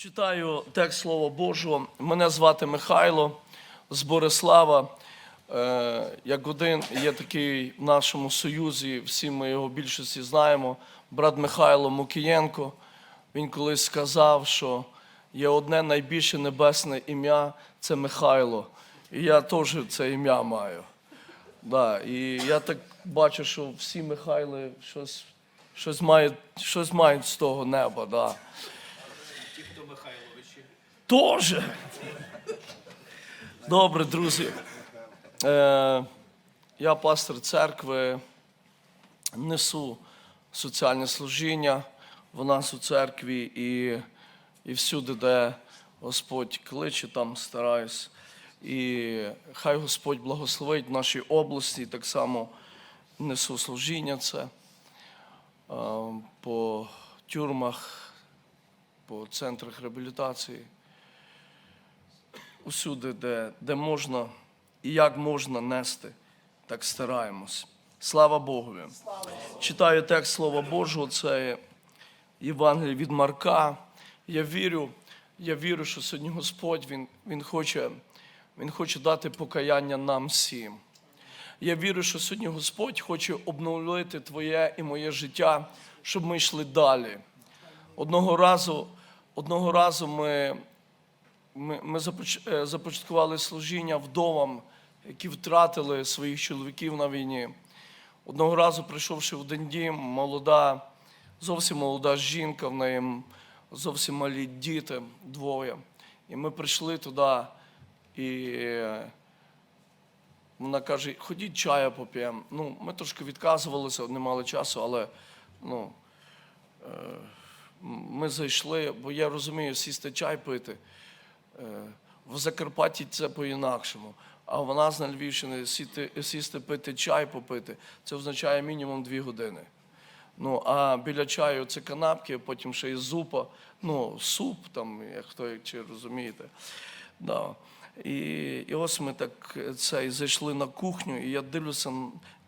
Читаю текст Слова Божого. Мене звати Михайло з Борислава. Е, Як один є такий в нашому союзі, всі ми його більшості знаємо. Брат Михайло Мукієнко. Він колись сказав, що є одне найбільше небесне ім'я це Михайло. І я теж це ім'я маю. Да, і я так бачу, що всі Михайли щось, щось, мають, щось мають з того неба. Да. Тоже. Добре, друзі. Е, я пастор церкви, несу соціальне служіння в нас у церкві і, і всюди, де Господь кличе, там стараюсь. І хай Господь благословить в нашій області, так само несу служіння це е, по тюрмах, по центрах реабілітації, усюди, де, де можна і як можна нести, так стараємось. Слава Богові. Читаю текст Слова Божого, це Євангеліє від Марка. Я вірю, я вірю, що сьогодні Господь Він, він, хоче, він хоче дати покаяння нам всім. Я вірю, що сьогодні Господь хоче обновити твоє і моє життя, щоб ми йшли далі. Одного разу, одного разу ми, ми, ми е, започаткували служіння вдовам, які втратили своїх чоловіків на війні. Одного разу, прийшовши в один дім, молода, зовсім молода жінка, в неї зовсім малі діти, двоє. І ми прийшли туди, і е, вона каже, ходіть чаю поп'ємо. Ну, ми трошки відказувалися, не мали часу, але ну, ми зайшли, бо я розумію, сісти чай пити. Е, В Закарпатті це по-інакшому. А в нас на Львівщині сіти, сісти пити чай попити, це означає мінімум дві години. Ну, а біля чаю це канапки, потім ще і зупа, ну, суп, там, як хто чи розумієте. Да. І, і ось ми так е, це, і зайшли на кухню, і я дивлюся,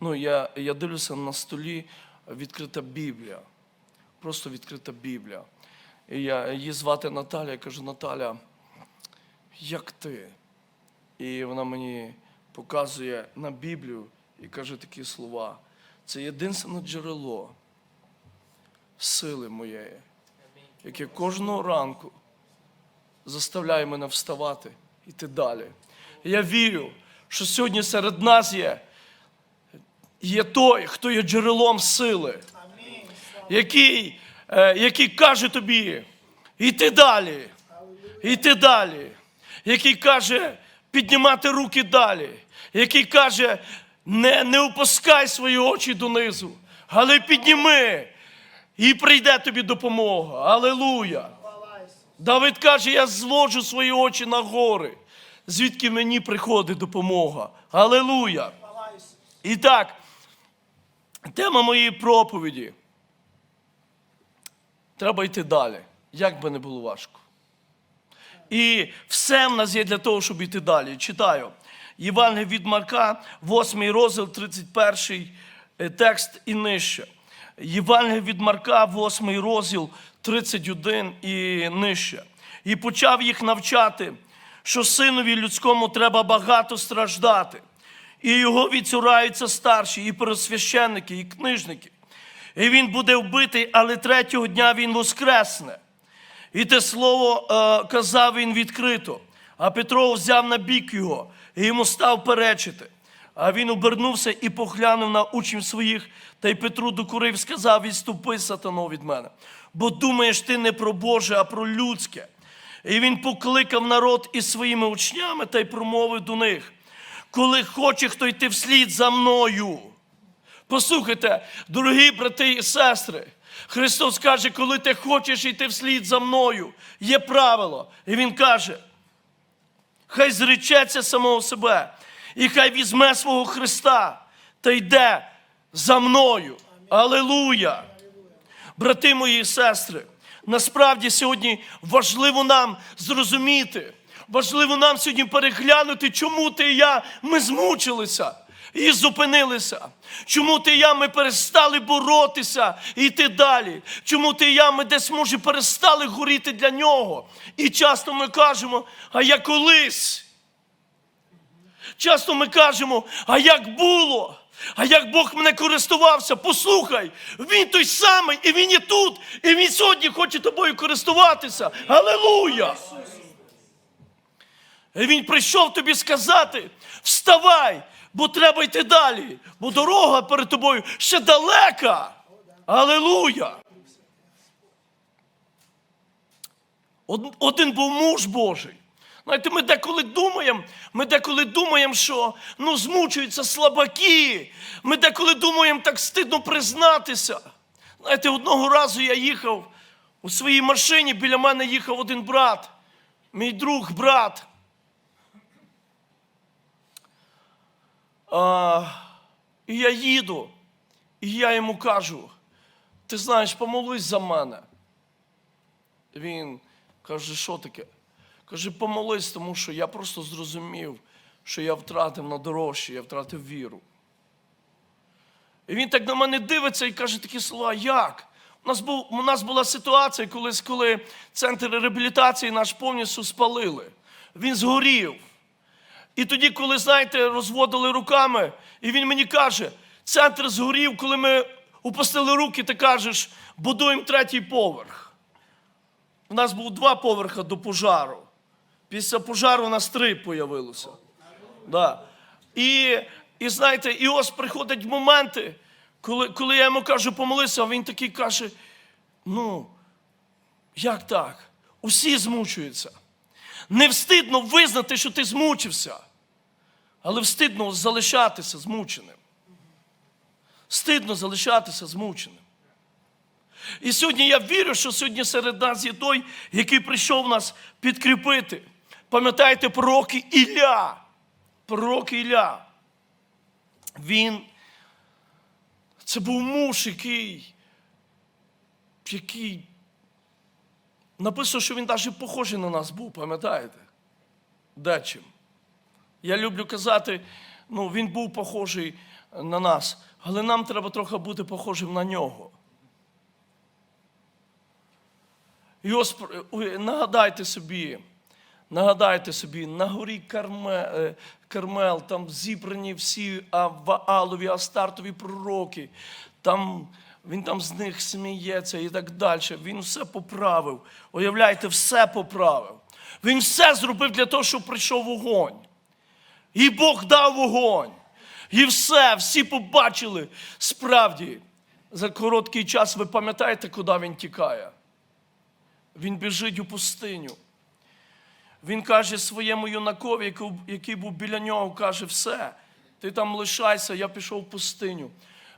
ну, я, я дивлюся на столі відкрита Біблія просто відкрита Біблія. І я, її звати Наталя, я кажу, Наталя, як ти? І вона мені показує на Біблію і каже такі слова. Це єдине джерело сили моєї, яке кожного ранку заставляє мене вставати, йти далі. Я вірю, що сьогодні серед нас є, є той, хто є джерелом сили який, е, який каже тобі, йти далі, йти далі, який каже піднімати руки далі, який каже, не, не опускай свої очі донизу, але підніми, і прийде тобі допомога. Алелуя! Давид каже, я зводжу свої очі на гори, звідки мені приходить допомога. Алелуя! І так, тема моєї проповіді. Треба йти далі, як би не було важко. І все в нас є для того, щоб йти далі. Читаю. Євангеліє від Марка, 8 розділ, 31 текст і нижче. Євангеліє від Марка, 8 розділ, 31 і нижче. І почав їх навчати, що синові людському треба багато страждати. І його відцураються старші, і пересвященники, і книжники. І він буде вбитий, але третього дня він воскресне. І те слово е, казав він відкрито. А Петро взяв на бік його і йому став перечити. А він обернувся і поглянув на учнів своїх, та й Петру докурив, сказав: відступи, сатано, від мене. Бо думаєш ти не про Боже, а про людське. І він покликав народ із своїми учнями та й промовив до них: коли хоче хто йти вслід за мною. Послухайте, дорогі брати і сестри, Христос каже, коли ти хочеш йти вслід за мною, є правило. І Він каже, хай зречеться самого себе, і хай візьме свого Христа та йде за мною. Алелуя! Брати мої і сестри, насправді сьогодні важливо нам зрозуміти, важливо нам сьогодні переглянути, чому ти і я ми змучилися. І зупинилися. Чому ти і я ми перестали боротися і йти далі? Чому ти і я ми десь, може, перестали горіти для нього? І часто ми кажемо, а я колись. Часто ми кажемо, а як було? А як Бог мене користувався? Послухай, Він той самий, і Він є тут, і Він сьогодні хоче тобою користуватися. Алелуя! І Він прийшов тобі сказати: вставай, бо треба йти далі, бо дорога перед тобою ще далека. Алелуя! Один був муж Божий. Знаєте, ми деколи думаємо, ми деколи думаємо, що ну, змучуються слабаки. Ми деколи думаємо, так стидно признатися. Знаєте, одного разу я їхав у своїй машині, біля мене їхав один брат, мій друг, брат. І я їду, і я йому кажу: ти знаєш, помолись за мене. Він каже, що таке? Каже, помолись, тому що я просто зрозумів, що я втратив на дорожче, я втратив віру. І він так на мене дивиться і каже такі слова, як? У нас, був, у нас була ситуація, колись, коли центр реабілітації наш повністю спалили. Він згорів. І тоді, коли, знаєте, розводили руками, і він мені каже, центр згорів, коли ми опустили руки, ти кажеш, будуємо третій поверх. У нас був два поверха до пожару. Після пожару у нас три появилося. Да. І, і знаєте, і ось приходять моменти, коли, коли я йому кажу, помолися, а він такий каже: ну, як так? Усі змучуються. Не встидно визнати, що ти змучився, але встидно залишатися змученим. Стидно залишатися змученим. І сьогодні я вірю, що сьогодні серед нас є той, який прийшов нас підкріпити. Пам'ятаєте пророк Ілля. Пророк Ілля. Він. Це був муж, який. який. Написано, що він навіть похожий на нас був, пам'ятаєте? Дечим. Я люблю казати, ну, він був похожий на нас, але нам треба трохи бути похожим на нього. І ось нагадайте собі, нагадайте собі, на горі Карме, е, Кармел, там зібрані всі Ваалові, Астартові пророки. Там, він там з них сміється і так далі. Він все поправив. Уявляєте, все поправив. Він все зробив для того, щоб прийшов вогонь. І Бог дав вогонь. І все, всі побачили. Справді, за короткий час ви пам'ятаєте, куди він тікає? Він біжить у пустиню. Він каже своєму юнакові, який- був біля нього, каже, все, ти там лишайся, я пішов в пустиню.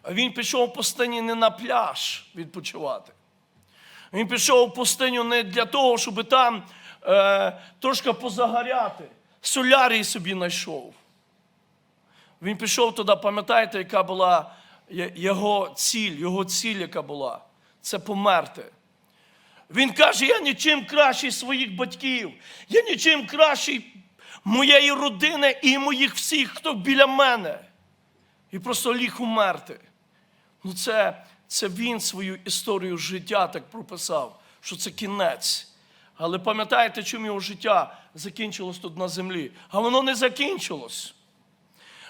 Він пішов в пустині не на пляж відпочивати. Він пішов в пустиню не для того, щоб там е, трошки позагоряти. Солярій собі знайшов. Він пішов туди, пам'ятаєте, яка була його ціль, його ціль, яка була це померти. Він каже: я нічим кращий своїх батьків, я нічим кращий моєї родини і моїх всіх, хто біля мене. І просто ліг умерти. Ну, це, це він свою історію життя так прописав, що це кінець. Але пам'ятаєте, чим його життя закінчилось тут на землі? А воно не закінчилось.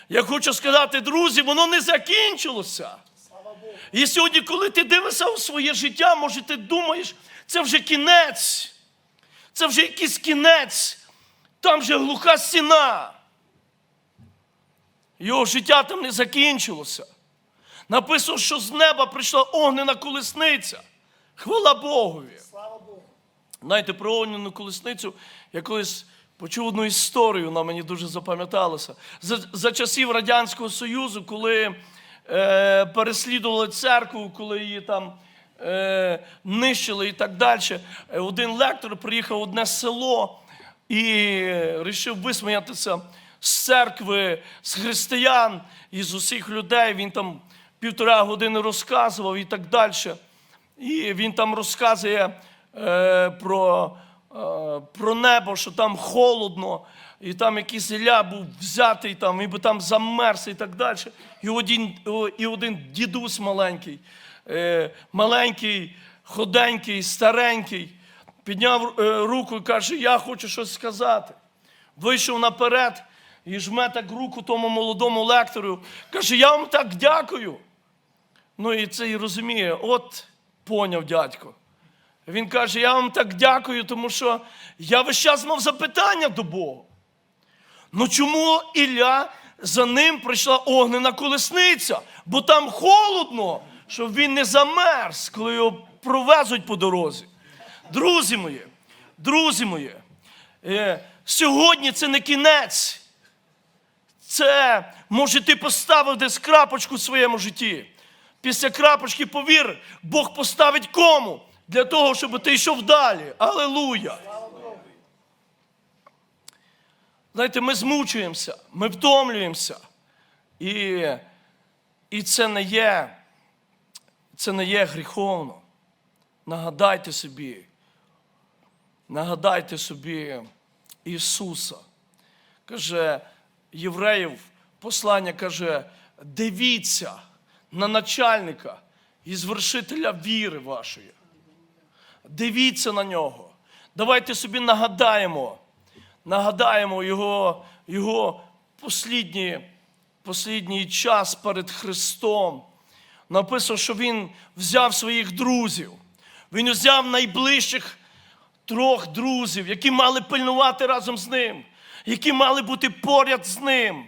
Я хочу сказати, друзі, воно не закінчилося. І сьогодні, коли ти дивишся у своє життя, може ти думаєш, це вже кінець, це вже якийсь кінець, там вже глуха стіна. Його життя там не закінчилося. Написано, що з неба прийшла огнена колесниця. Хвала Богові. Слава Богу. Знаєте, про огнену колесницю я колись почув одну історію, вона мені дуже запам'яталася. За, за часів Радянського Союзу, коли е, переслідували церкву, коли її там е, нищили і так далі, е, один лектор приїхав в одне село і вирішив висміятися з церкви, з християн і з усіх людей. Він там півтора години розказував і так далі. І він там розказує е, про, е, про небо, що там холодно і там якийсь Ілля був взятий, там, і би там замерз і так далі. І один, і один дідусь маленький, е, маленький, ходенький, старенький, підняв е, руку і каже, я хочу щось сказати. Вийшов наперед і жме так руку тому молодому лектору. Каже, я вам так дякую. Ну і цей розуміє, от поняв дядько. Він каже: я вам так дякую, тому що я весь час мав запитання до Бога. Ну чому Ілля за ним прийшла огнена колесниця? Бо там холодно, щоб він не замерз, коли його провезуть по дорозі. Друзі мої, друзі мої, е, сьогодні це не кінець. Це може ти поставив десь крапочку в своєму житті. Після крапочки, повір, Бог поставить кому для того, щоб ти йшов далі. Алелуя! Знаєте, ми змучуємося, ми втомлюємося. І, і це не є, це не є гріховно. Нагадайте собі, нагадайте собі Ісуса. Каже, євреїв послання каже, дивіться на начальника і звершителя віри вашої. Дивіться на нього. Давайте собі нагадаємо, нагадаємо його, його послідній, послідній час перед Христом. Написано, що він взяв своїх друзів. Він взяв найближчих трьох друзів, які мали пильнувати разом з ним, які мали бути поряд з ним.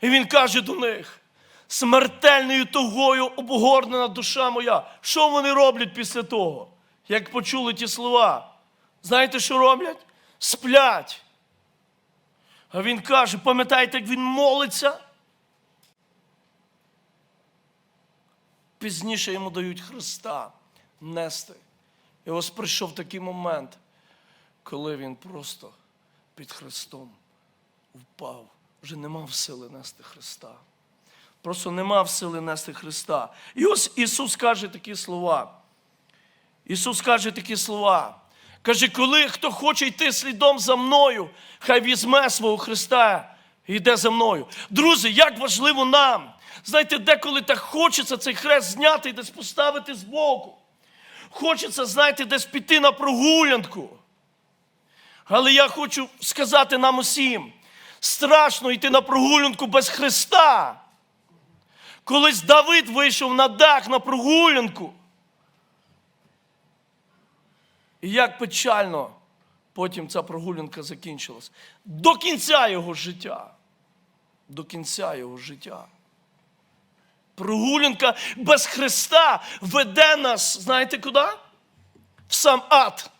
І він каже до них: смертельною тугою обгорнена душа моя. Що вони роблять після того, як почули ті слова? Знаєте, що роблять? Сплять. А він каже: пам'ятаєте, як він молиться? Пізніше йому дають Христа нести. І ось прийшов такий момент, коли він просто під Христом впав. Вже не мав сили нести Христа. Просто не мав сили нести Христа. І ось Ісус каже такі слова. Ісус каже такі слова. Каже, коли хто хоче йти слідом за мною, хай візьме свого Христа і йде за мною. Друзі, як важливо нам. Знаєте, деколи так хочеться цей хрест зняти і десь поставити збоку. Хочеться, знаєте, десь піти на прогулянку. Але я хочу сказати нам усім: страшно йти на прогулянку без Христа. Колись Давид вийшов на дах на прогулянку. І як печально потім ця прогулянка закінчилась. До кінця його життя. До кінця його життя. Прогулянка без Христа веде нас, знаєте куди? В сам ад.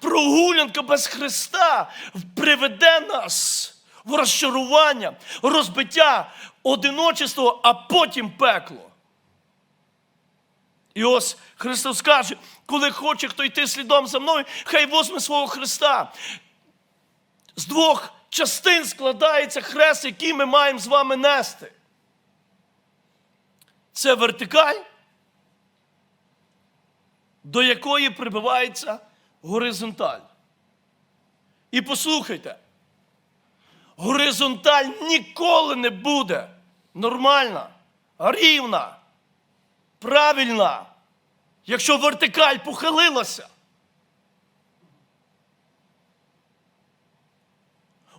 Прогулянка без Христа приведе нас в розчарування, розбиття, одиночество, а потім пекло. І ось Христос каже, коли хоче хто йти слідом за мною, хай возьме свого Христа. З двох частин складається хрест, який ми маємо з вами нести. Це вертикаль, до якої прибивається горизонталь. І послухайте, горизонталь ніколи не буде нормальна, рівна, правильна, якщо вертикаль похилилася.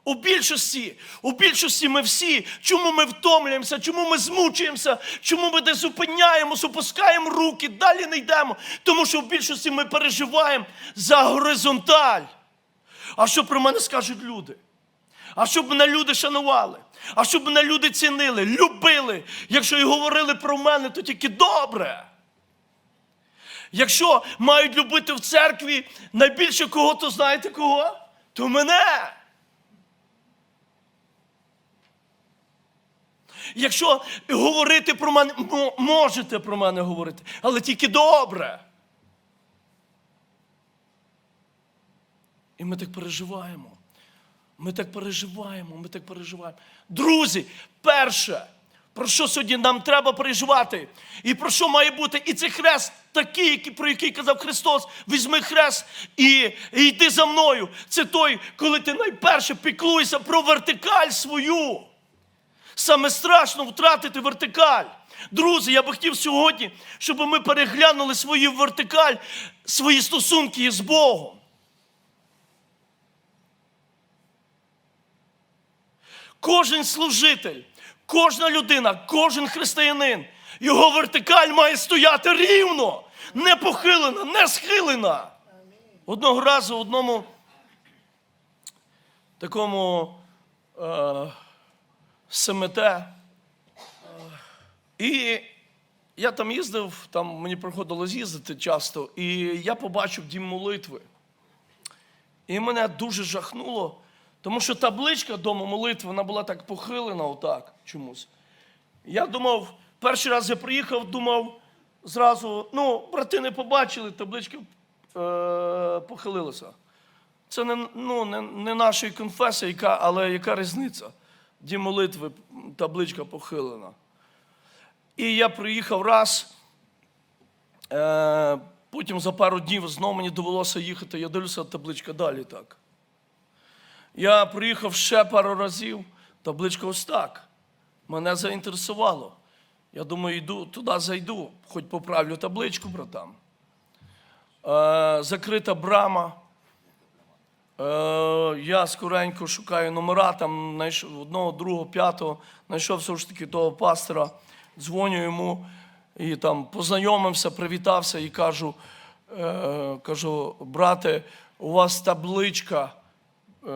У більшості, у більшості ми всі, чому ми втомлюємося, чому ми змучуємося, чому ми десь зупиняємося, опускаємо руки, далі не йдемо. Тому що в більшості ми переживаємо за горизонталь. А що про мене скажуть люди? А щоб мене люди шанували, а щоб мене люди цінили, любили. Якщо і говорили про мене, то тільки добре. Якщо мають любити в церкві найбільше кого, то знаєте кого? То мене. Якщо говорити про мене, можете про мене говорити, але тільки добре. І ми так переживаємо. Ми так переживаємо, ми так переживаємо. Друзі, перше, Про що сьогодні нам треба переживати? І про що має бути? І цей хрест такий, про який казав Христос, візьми хрест і, і йди за мною. Це той, коли ти найперше піклуєшся про вертикаль свою. Саме страшно втратити вертикаль. Друзі, я би хотів сьогодні, щоб ми переглянули свою вертикаль, свої стосунки із Богом. Кожен служитель, кожна людина, кожен християнин, його вертикаль має стояти рівно, не похилена, не схилена. Одного разу одному такому е, семете. І я там їздив, там мені приходилось їздити часто, і я побачив дім молитви. І мене дуже жахнуло, тому що табличка дому молитви, вона була так похилена, отак чомусь. Я думав, перший раз я приїхав, думав зразу, ну, брати не побачили, табличка е, похилилася. Це не, ну, не, не нашої конфесії, яка, але яка різниця? Дім молитви, табличка похилена. І я приїхав раз, е, потім за пару днів знову мені довелося їхати. Я дивлюся, табличка далі так. Я приїхав ще пару разів, табличка ось так. Мене заінтересувало. Я думаю, йду туди зайду, хоч поправлю табличку, братам. Е, закрита брама. Е, я скоренько шукаю номера, там знайшов одного, другого, п'ятого, знайшов все ж таки того пастора, дзвоню йому і там познайомився, привітався і кажу, е, кажу, брате, у вас табличка е,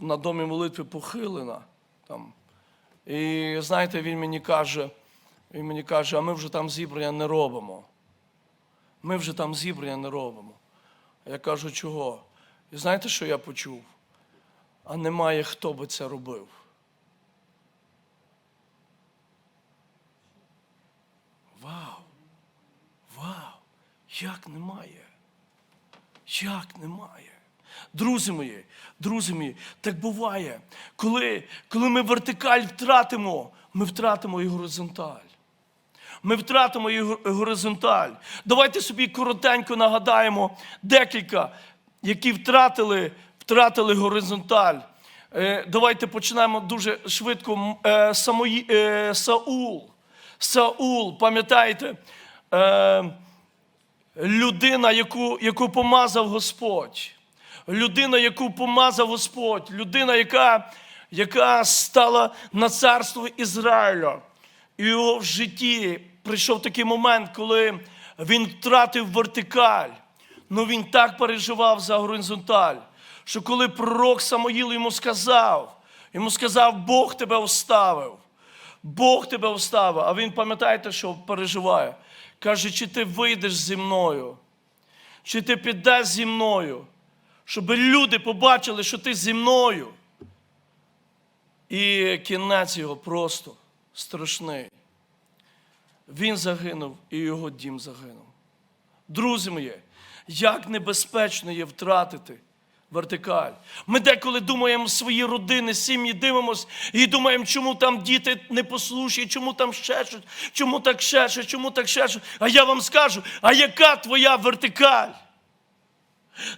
на домі молитви похилена. Там. І знаєте, він мені каже, він мені каже, а ми вже там зібрання не робимо. Ми вже там зібрання не робимо. Я кажу, чого? І знаєте, що я почув? А немає хто би це робив. Вау! Вау! Як немає? Як немає? Друзі мої, друзі мої, так буває, коли, коли ми вертикаль втратимо, ми втратимо і горизонталь. Ми втратимо і горизонталь. Давайте собі коротенько нагадаємо декілька, які втратили, втратили горизонталь. Е, давайте почнемо дуже швидко. Е, Самої, е, Саул. Саул, пам'ятаєте, людина, яку, яку помазав Господь. Людина, яку помазав Господь, людина, яка, яка стала на царство Ізраїля. І його в житті прийшов такий момент, коли він втратив вертикаль. Ну він так переживав за горизонталь, що коли пророк Самоїл йому сказав, йому сказав, Бог тебе оставив. Бог тебе оставив. А він пам'ятаєте, що переживає? Каже, чи ти вийдеш зі мною, чи ти підеш зі мною, щоб люди побачили, що ти зі мною. І кінець його просто страшний. Він загинув, і його дім загинув. Друзі мої, як небезпечно є втратити вертикаль. Ми деколи думаємо свої родини, сім'ї дивимося і думаємо, чому там діти непослушні, чому там ще чому так ще чому так ще. А я вам скажу, а яка твоя вертикаль?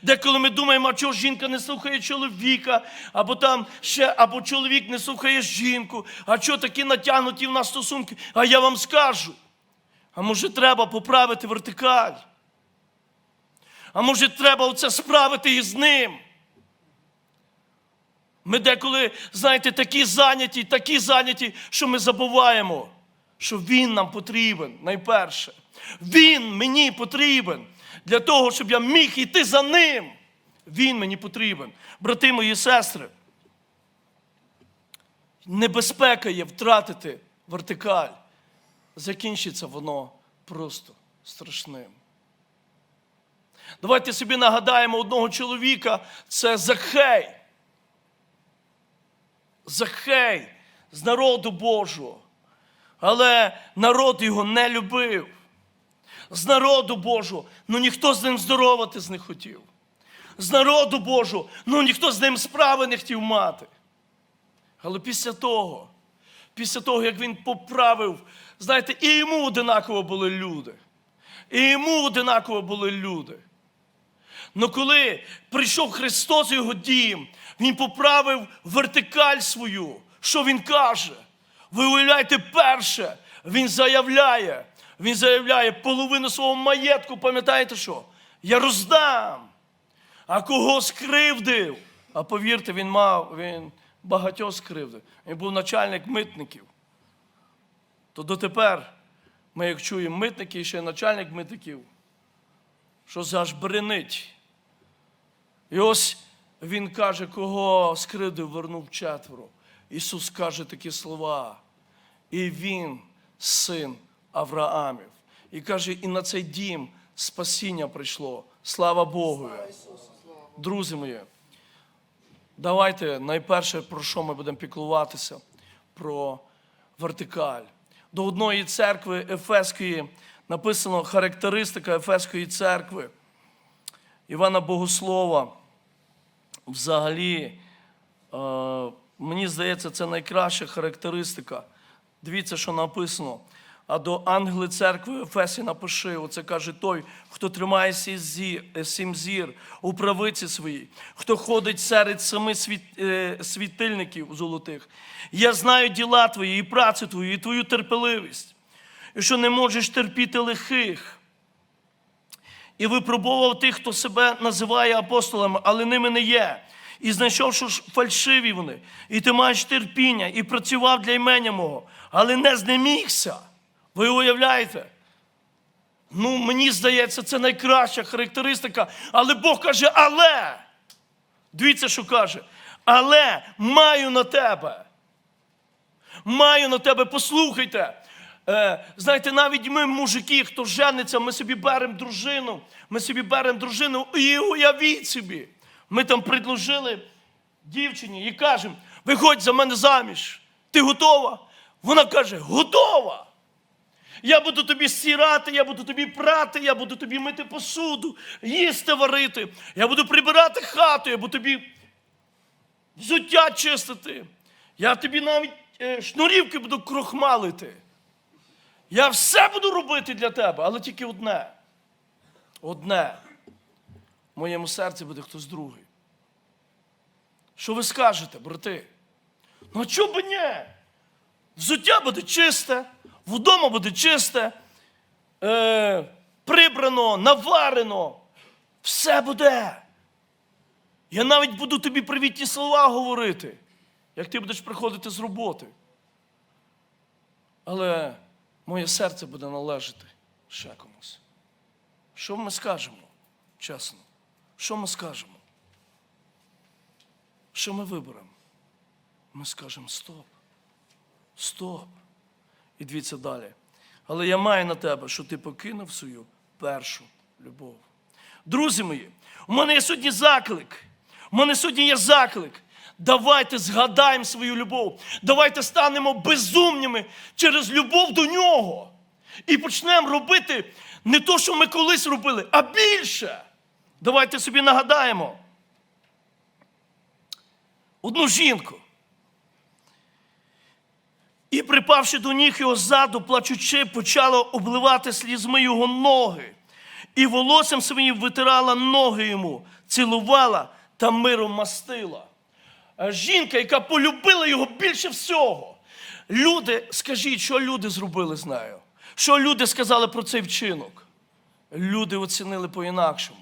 Деколи ми думаємо, а чого жінка не слухає чоловіка, або там ще, або чоловік не слухає жінку, а чого такі натягнуті в нас стосунки? А я вам скажу. А може треба поправити вертикаль? А може треба оце справити із ним? Ми деколи, знаєте, такі зайняті, такі зайняті, що ми забуваємо, що він нам потрібен найперше. Він мені потрібен для того, щоб я міг йти за ним. Він мені потрібен. Брати мої сестри, небезпека є втратити вертикаль. Закінчиться воно просто страшним. Давайте собі нагадаємо одного чоловіка, це Захей. Захей з народу Божого. Але народ його не любив. З народу Божого, ну ніхто з ним здороватись не хотів. З народу Божого, ну ніхто з ним справи не хотів мати. Але після того, після того, як він поправив, знаєте, і йому одинаково були люди. І йому одинаково були люди. Но коли прийшов Христос його дім, Він поправив вертикаль свою. Що Він каже? Ви уявляєте, перше, Він заявляє, Він заявляє половину свого маєтку, пам'ятаєте що? Я роздам. А кого скривдив? А повірте, він мав, він багатьох скривдив. Він був начальник митників. То дотепер ми, як чуємо митники ще начальник митників, що аж бренить. І ось він каже, кого скривдив, вернув четверо. Ісус каже такі слова. І він син Авраамів. І каже, і на цей дім спасіння прийшло. Слава Богу. Друзі мої, давайте найперше, про що ми будемо піклуватися? Про вертикаль. До одної церкви Ефеської написано характеристика Ефеської церкви. Івана Богослова. Взагалі, е, мені здається, це найкраща характеристика. Дивіться, що написано. А до ангели церкви Ефесі напиши, оце каже той, хто тримає е, сім зір у правиці своїй, хто ходить серед семи е, світильників золотих. Я знаю діла твої, і працю твою, і твою терпеливість, і що не можеш терпіти лихих. І випробував тих, хто себе називає апостолами, але ними не є. І знайшов, що ж фальшиві вони, і ти маєш терпіння, і працював для імення мого, але не знемігся. Ви уявляєте? Ну, мені здається, це найкраща характеристика. Але Бог каже, але. Дивіться, що каже. Але маю на тебе. Маю на тебе, послухайте. Е, знаєте, навіть ми, мужики, хто жениться, ми собі беремо дружину, ми собі беремо дружину і уявіть собі. Ми там предложили дівчині і кажемо, виходь за мене заміж. Ти готова? Вона каже, готова. Я буду тобі стирати, я буду тобі прати, я буду тобі мити посуду, їсти варити, я буду прибирати хату, я буду тобі взуття чистити. Я тобі навіть е, шнурівки буду крохмалити. Я все буду робити для тебе, але тільки одне. Одне. В моєму серці буде хтось другий. Що ви скажете, брати? Ну а чого б ні? Взуття буде чисте, вдома буде чисте, е, прибрано, наварено. Все буде. Я навіть буду тобі привітні слова говорити, як ти будеш приходити з роботи. Але моє серце буде належати ще комусь. Що ми скажемо? Чесно. Що ми скажемо? Що ми виберемо? Ми скажемо стоп. Стоп. І дивіться далі. Але я маю на тебе, що ти покинув свою першу любов. Друзі мої, у мене є сьогодні заклик. У мене сьогодні є заклик. Давайте згадаємо свою любов. Давайте станемо безумними через любов до нього. І почнемо робити не то, що ми колись робили, а більше. Давайте собі нагадаємо. Одну жінку. І, припавши до ніг його ззаду, плачучи, почала обливати слізьми його ноги. І волоссям своїм витирала ноги йому, цілувала та миром мастила. А Жінка, яка полюбила його більше всього. Люди, скажіть, що люди зробили з нею? Що люди сказали про цей вчинок? Люди оцінили по-інакшому.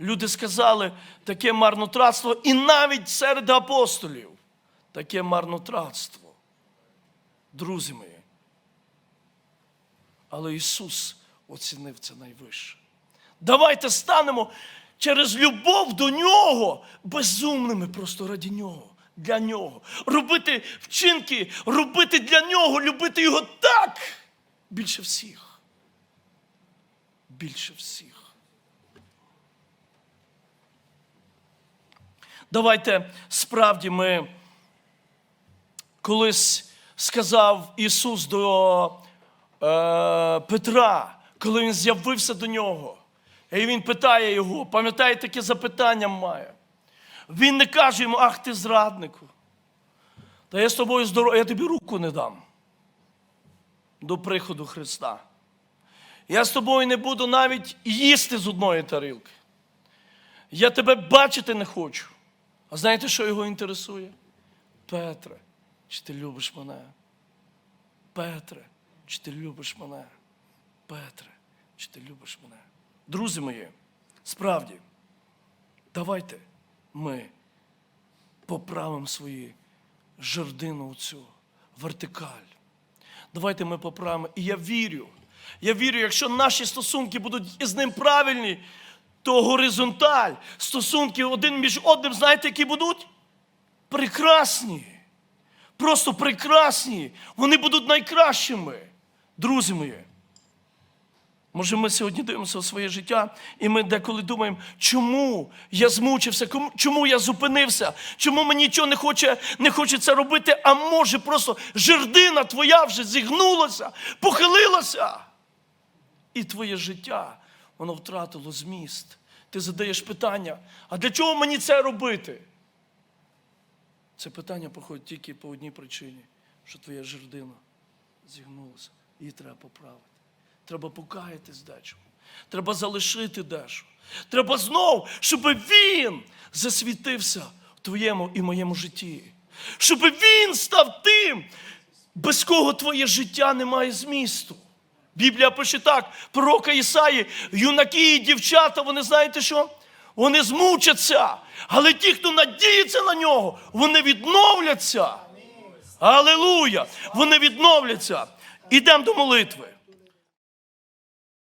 Люди сказали таке марнотратство, і навіть серед апостолів таке марнотратство. Друзі мої. Але Ісус оцінив це найвище. Давайте станемо через любов до Нього безумними просто раді Нього, для Нього. Робити вчинки, робити для Нього, любити Його так більше всіх. Більше всіх. Давайте справді ми колись сказав Ісус до е, Петра, коли він з'явився до нього. І він питає його, пам'ятаєте, таке запитання має. Він не каже йому, ах ти зраднику. Та я з тобою здоров, я тобі руку не дам до приходу Христа. Я з тобою не буду навіть їсти з одної тарілки. Я тебе бачити не хочу. А знаєте, що його інтересує? Петре, чи ти любиш мене? Петре, чи ти любиш мене? Петре, чи ти любиш мене? Друзі мої, справді, давайте ми поправимо свої жердину цю вертикаль. Давайте ми поправимо. І я вірю. Я вірю, якщо наші стосунки будуть із ним правильні, то горизонталь, стосунки один між одним, знаєте, які будуть? Прекрасні. Просто прекрасні. Вони будуть найкращими. Друзі мої. Може, ми сьогодні дивимося в своє життя, і ми деколи думаємо, чому я змучився, чому я зупинився, чому мені нічого не, хоче, не хочеться робити, а може просто жердина твоя вже зігнулася, похилилася. І твоє життя, воно втратило зміст. Ти задаєш питання, а для чого мені це робити? Це питання походить тільки по одній причині, що твоя жердина зігнулася. Її треба поправити. Треба покаятись дечому. Треба залишити дещо. Треба знов, щоб він засвітився в твоєму і моєму житті. Щоб він став тим, без кого твоє життя не має змісту. Біблія пише так, пророка Ісаї, юнаки і дівчата, вони знаєте що? Вони змучаться, але ті, хто надіється на нього, вони відновляться. Алілуя! Вони відновляться. Ідемо до молитви.